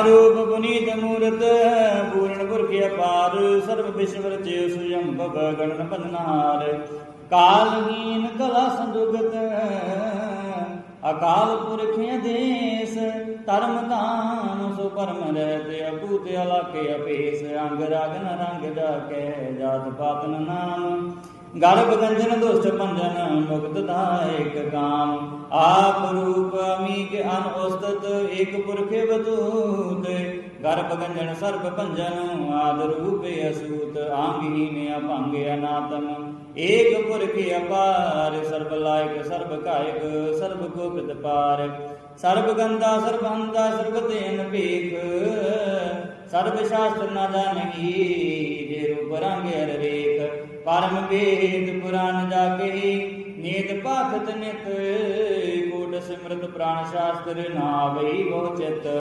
ਰੂਪ ਪੁਨੀਤ ਮੂਰਤ, ਪੂਰਨ ਪੁਰਖ ਅਪਾਰ, ਸਰਬ ਵਿਸ਼ਵ ਰਚਿ ਸੁਯੰਭਵ ਗਣਨ ਬੰਨਹਾਰ ਕਾਲਹੀਨ ਕਲਾ ਸੰਜੁਗਤ, ਅਕਾਲ ਪੁਰਖ ਅਦੇਸ ਧਰਮ ਧਾਮ ਸੋ ਪਰਮ ਰਹਿਤ ਅਭੂਤ ਅਲਾਕੇ ਅਪੇਸ, ਅੰਗ ਰਾਗਨ ਰੰਗ ਜਾ ਕੇ ਜਾਤ ਪਾਤ ਨਾਮ। गारब गंजन दोस्त भंजन मुक्त एक काम। आप रूप अमीक अन औस्तत एक पुरखे बतूत। गर्भ गंजन सर्प पंजन, आद रूप असूत। आंगहीन अपंग अनातम एक पुरखे अपार सर्व लायक सर्व कायक सर्व को पार। सर्व गंधा सर्व अंधा सर्व तेन पेख सर्व शास्त्र न जानगी ਪਰਮ ਵੇਦ ਪੁਰਾਨ ਜਾ ਕੇ ਨੀਤ ਪਾਖਤ ਨਿਤ, ਕੋਟ ਸਿਮਰਤ ਪ੍ਰਾਨ ਸ਼ਾਸਤਰ ਨਾ ਬਹੁ ਚਿਤ।